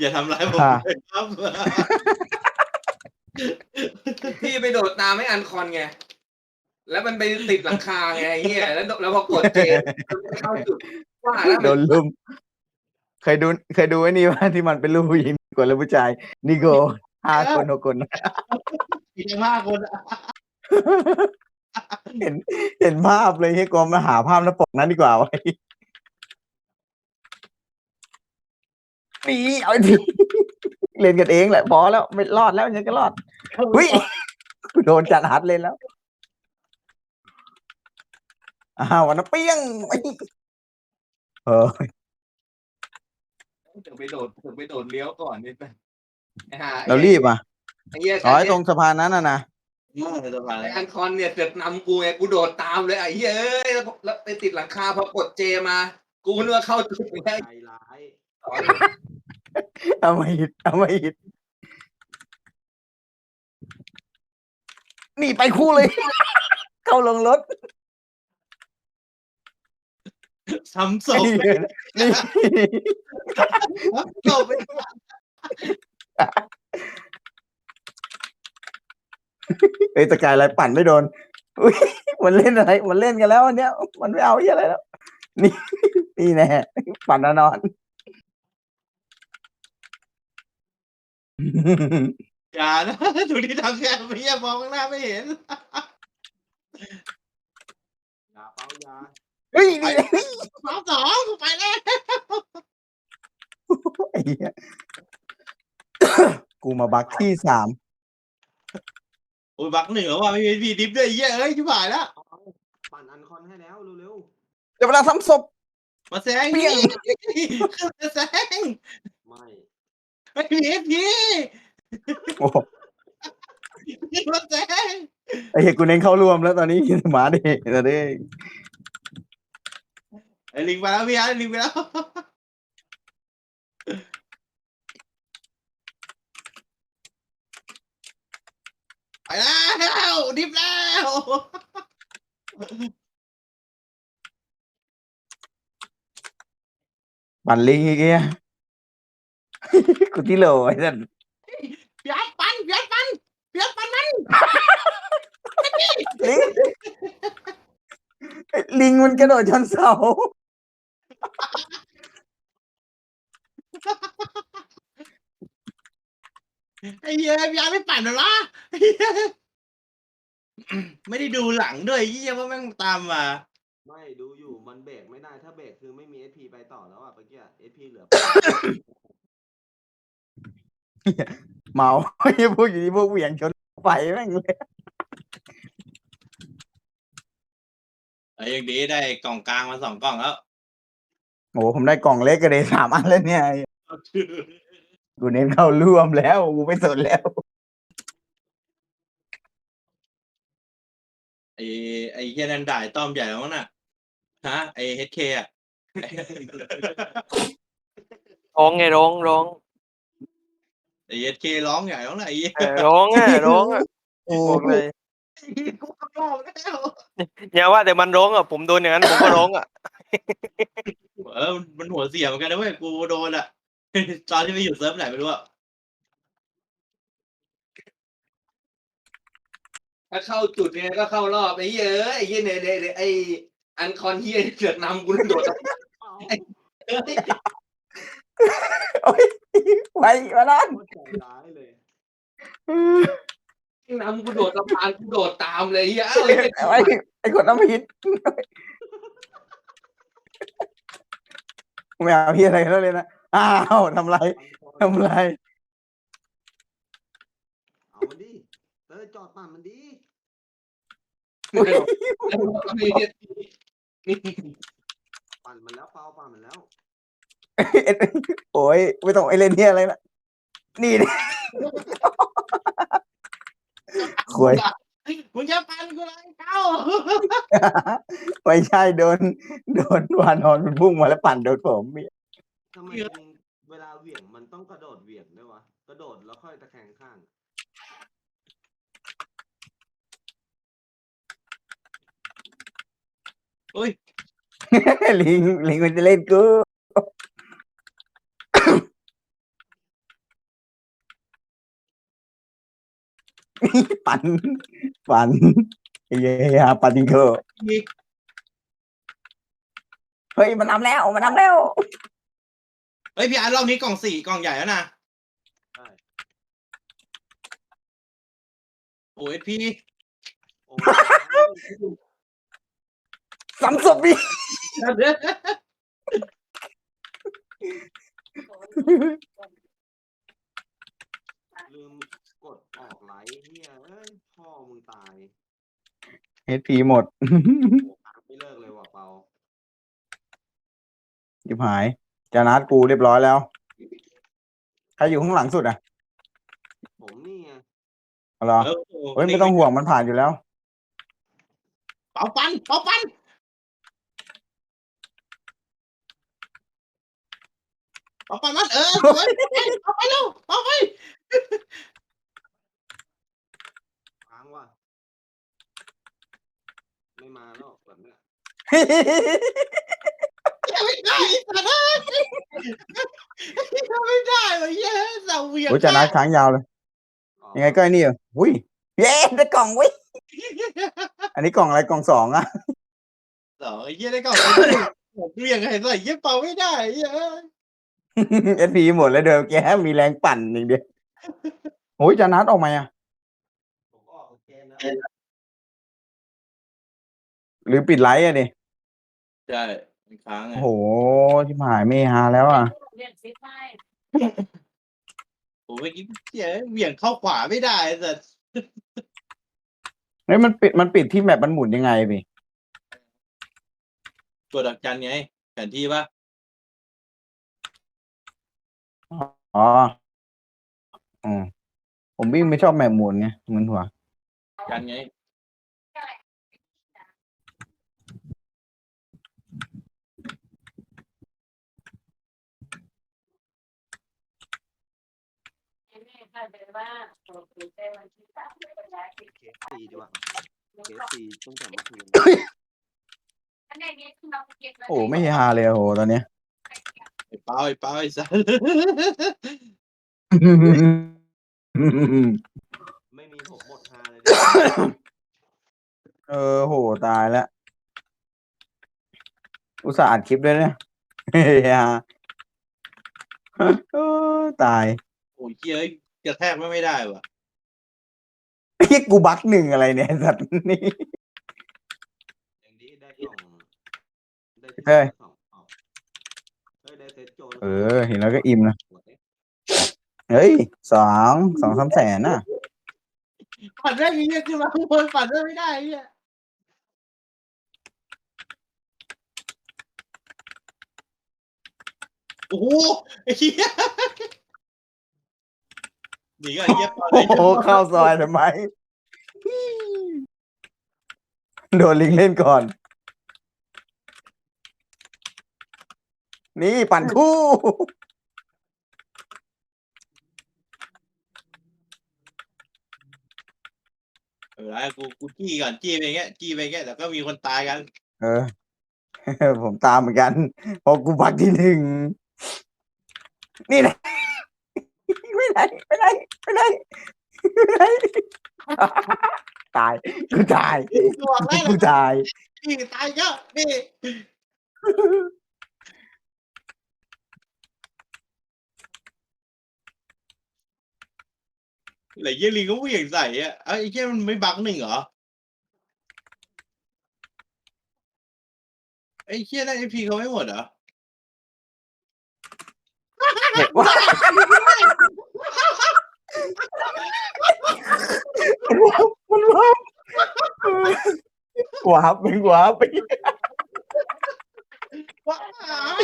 อย่าทำร้ายผมค่ะเลยครับ พี่ไปโดดตามให้อันคอนไง แล้วมันไปติดหลังคาไงไอ้เฮียแล้วแล้วพอกดเจมันไม่เข้าจุดว่าแล้วโดนลุม เคยดูเคยดูไอ้นี่ว่าที่มันเป็นลูกผู้หญิงกว่าลูกผู้ชายนี่โกห้าคนหกคน อีกห้าคนอะเห็นเห็นภาพเลยให้กรมมาหาภาพแล้วปกนั้นดีกว่าไว้ นี่เอาทีเล่นกันเองแหละพอแล้วไม่รอดแล้วยังก็รอดเฮ้ยโดนจัดหัดเลยแล้วอ้าววันนั้นเปี้ยงเออถึงไปโดดถึงไปโดดเลี้ยวก่อนนี่ไปไอ้ห่าเรารีบอะไอ้เหี้ยอ๋อไอ้ตรงสะพานนั้นน่ะนะมากเลยสะพานไอ้อันคอนเนี่ยเสือกนำกูไงกูโดดตามเลยไอ้เหี้ยเอ้ยแล้วแล้วไปติดหลังคาพอกดเจมา กูนึกว่าเข้าจุดแล้วใจร้าย เอามาหิดเอามาหิดนี่ไปคู่เลย เข้าลงรถซ้ำศพนี่นี่ซ้ำศพไปเฮ้ยตะกายอะไรปั่นไม่โดนอุ๊ยมันเล่นอะไร มันเล่นกันแล้วอันเนี้ย มันไม่เอาเหี้ยอะไรแล้ว นี่นี่แน่ปั่นแน่นอน อย่านะดูที่ทำแค่ไม่ยมองข้างหน้าไม่เห็นยาเป้ายาเฮ้ยนี่เฮ้ยสองสองไปแล้วไอ้เหี้ยกูมาบักที่สามโอ้ยบักหนึ่งแล้วว่ะไม่มีพีดิฟด้วยไอ้เหี้ยเอ้ยชิบหายแล้วเอาเอาปั่นอันคอนให้แล้วเร็วเดี๋ยวเวลาทำศพมาแซงเปี้ยง ขึ้นมาแซงๆไม่ ไม่มีเอฟพีโอ้โหขึ้นมาแซงไอ้เหี้ยกูเน้นเข้าร่วมแล้วตอนนี้หมาดิตอนนี้ไอ้ลิงไปแล้วพี่อาร์ตลิงไปแล้วไปแล้วดิฟแล้วปั่นลิงอีกเงี้ย กูที่โหลไอ้นั่นพี่อาร์ตปันพี่อาร์ตปันพี่อาร์ตปันมันลิงลิงมันกระโดดชนเสาไอ้เหี้ยพี่อาร์ตไม่ปั่นเหรอวะไอ้เหี้ยไม่ได้ดูหลังด้วยไอ้เหี้ยว่าแม่งตามมา ไม่ดูอยู่มันเบรกไม่ได้ถ้าเบรกคือไม่มีเอสพีไปต่อแล้วอะเมื่อกี้เอสพีเหลือ เมาไอ้พวกอยู่ที่พวกเหวี่ยงชนไฟแม่งเลยไอ้ยังดีได้กล่องกลางมาสองกล่องแล้วโอ้ผมได้กล่องเล็กกระเดสามอันแล้วเนี่ยกูเน้นเข้าร่วมแล้วกูไม่สนแล้วไอ้ไอ้เฮียนันด่ายต้อมใหญ่แล้วมั้งน่ะฮะไอ้เฮดเคอะร้องไงร้องร้อง ไอ้เฮดเคร้องใหญ่แล้วน่ะไอ้เหี้ยเออร้องอะร้องอะบอกเลยกูก็รอบแล้วอย่าว่าแต่มันร้องอะผมโดนอย่างนั้นผมก็ร้องอะเออมันหัวเสียเหมือนกันนะเว้ยกูโดนอะตอนที่ไปอยู่เซิร์ฟไหนไม่รู้อะถ้าเข้าจุดเนี่ยก็เข้ารอบไอ้เหี้ยเอ้ยไอ้เหี้ยเนี่ยเนี่ยเนี่ยไอ้อันคอนเฮียเสือกนำกูโดดโอ้ย ไปมานั่นโคตรใจร้ายเลยนำกูโดดสะพานกูโดดตามเลยเฮียเอ้าไอ้เหี้ยไอ้ไอ้คนน้ำพิษไม่เอาพี่อะไรแล้วเลยนะอ้าวทำไรทำไรเอามันดิเออจอดปั่นมันดิปั่นมันแล้วเปล่าปั่นมันแล้ว โอ้ยไม่ต้องไอเล่นเนี่ยอะไรนะนี่ดิควยมึงจะปันกูเลยเก้าไม่ใช่โดน โดนวานอนมันพุ่งมาแล้วปั่นโดนผมเนี่ยทำไมมึงเวลาเหวี่ยงมันต้องกระโดดเหวี่ยงด้วยวะกระโดดแล้วค่อยตะแคงข้างอุ้ย ลิงลิงมันจะเล่นกู ปั่นปั่นไอ้เหี้ยปั่นจริงเถอะพี่เฮ้ยมันนำแล้วมันนำแล้ว เฮ้ยพี่อาร์ตรอบนี้กล่องสี่กล่องใหญ่แล้วนะใช่โอ้ยพี่โอ้ซ้ำศพดิลืม กดออกไลท์เฮียเอ้ยพ่อมึงตายเฮดพีหมด โอ้หาไม่เลิกเลยว่ะเปายิบหายจานัดกูเรียบร้อยแล้ว ใครอยู่ข้างหลังสุดอะผมนี่ไงเอาเหรอเออเฮ้ยไม่ต้องห่วงมันผ่านอยู่แล้ว เป่าปันเป่าปันเป่าปันมันเออสวยเอาไปเร็วเอาไป ค้างว่ะ ไม่มาแล้วแบบนี้ยไม่ได้สัตว์เอ้ไม่ได้เลยเย้เสาเวียงโอ้ยจานัดค้างยาวเลย ยังไงก็ไอ้นี่อะอุ้ยเย้ได้กล่องเว้ยอันนี้กล่องอะไรกล่องสองอะสอ้เหี้ได้กล่อนผมเวียงไงใส่เหี้เป่าไม่ได้เย้เอสพีหมดแล้วเดิมแกมีแรงปั่นอย่างเดียวโอ้ยจานัดออกมาอะผมออกเกมแล้ว หรือปิดไลฟ์อะดิใช่มันค้างไงโอ้โหชิบหายไม่ฮาแล้วอะผมเมื่อกี้เหี้ยเหวียงเข้าขวาไม่ได้แต่เฮ้ยมันปิดมันปิดที่แมปมันหมุนยังไงพี่กดดอกจันไงแผนที่ปะอ๋ออืมผมวิ่งไม่ชอบแมปหมุนไงมึนหัว จันไง เคสสี่ดีกว่าเคสสี่ตั้งแต่เมื่อคืนโอ้ไม่ฮาเลยโอ้โหตอนเนี้ย ไอ้เป้าไอ้เป้าไอ้สัสไม่มีผมหมดฮาเลยเออโหตายแล้ว อุตส่าห์อัดคลิปด้วยเนี่ยเฮ้ยฮาเออตาย โอ้ยเหี้ย กระแทกไม่ไม่ได้ว่ะไอ้กูบักหนึ่งอะไรเนี่ยสัตว์นี่ อย่างนี้ได้กล่องได้ที่เฮ้ย สองกล่องเฮ้ยได้เซตโจรเออ เห็นแล้วก็อิ่มนะหมดเลยเฮ้ยสองสองสามแสนน่ะปัดได้มีเงี้ยขึ้นมาข้างบนปัดได้ไม่ได้ไอ้เหี้ยโอ้โหไอ้เหี้ย หนีก่อนไอ้เหี้ยเปาโอ้โหเข้าซอยทำไมโดนลิงเล่นก่อน นี่ปั่นคู่ เออกูกูจี้ก่อนจี้ไปอย่างเงี้ยจี้ไปอย่างเงี้ยแต่ก็มีคนตายกันเออ ผมตามเหมือนกันเพอกูบักที่หนึ่งนี่นะไม่ ไหนไม่ไหนไม่ไหนไม่ไหนตายกูตายกกูตายนี่ตายก็นี่ไหนเยี่ยลิงก็เหวี่ยงใส่อะเอ้าไอ้เหี้ยมันไม่บักหนึ่งเหรอไอ้เหี้ยนั่นไอพีเขาไม่หมดเหรอ เห็นว่ามันว้าวว้าวเป็นว้าวไปว้าว